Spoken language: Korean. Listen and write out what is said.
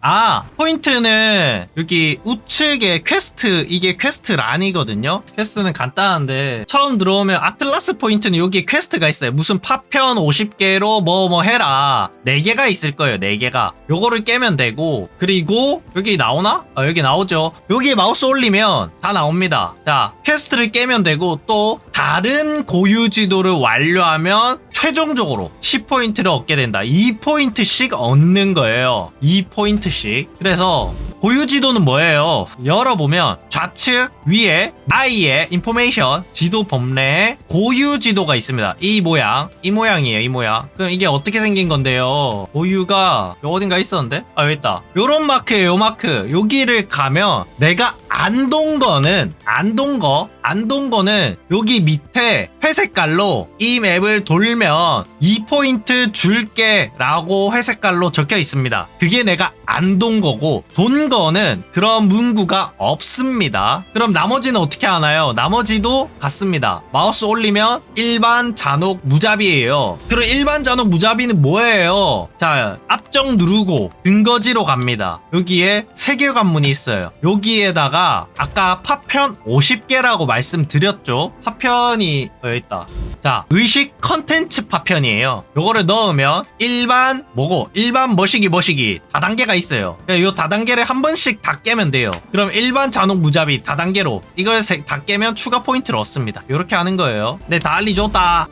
아 포인트는 여기 우측에 퀘스트 이게 퀘스트 란이거든요? 퀘스트는 간단한데 처음 들어오면 아틀라스 포인트는 여기 퀘스트가 있어요. 무슨 파편 50개로 뭐뭐 해라. 4개가 있을 거예요 4개가. 요거를 깨면 되고 그리고 여기 나오나? 아 여기 나오죠. 여기 마우스 올리면 다 나옵니다. 자 퀘스트를 깨면 되고 또 다른 고유 지도를 완료하면 최종적으로 10포인트를 얻게 된다. 2포인트씩 얻는 거예요. 2포인트씩. 그래서 고유 지도는 뭐예요? 열어보면 좌측 위에 아이의 인포메이션 지도 범례에 고유 지도가 있습니다. 이 모양, 이 모양이에요. 이 모양. 그럼 이게 어떻게 생긴 건데요? 고유가 요 어딘가 있었는데? 아 여기 있다. 요런 마크예요. 요 마크. 여기를 가면 내가 안돈 거는 안돈 거, 안돈 거는 여기 밑에 회색깔로 이 맵을 돌면 2포인트 줄게 라고 회색깔로 적혀 있습니다. 그게 내가 안돈 거고 돈 거는 그런 문구가 없습니다. 그럼 나머지는 어떻게 하나요? 나머지도 같습니다. 마우스 올리면 일반 잔혹 무자비예요. 그럼 일반 잔혹 무자비는 뭐예요? 자, 앞정 누르고 근거지로 갑니다. 여기에 세계관문이 있어요. 여기에다가 아까 파편 50개라고 말씀드렸죠? 파편이 어, 여기 있다. 자, 의식 컨텐츠 파편이에요. 요거를 넣으면 일반 뭐고 일반 머시기 머시기 다단계가 있어요. 그러니까 요 다단계를 한 번씩 다 깨면 돼요. 그럼 일반 잔혹 무자비 다단계로 이걸 세- 다 깨면 추가 포인트를 얻습니다. 요렇게 하는 거예요. 네, 다 알려줬다.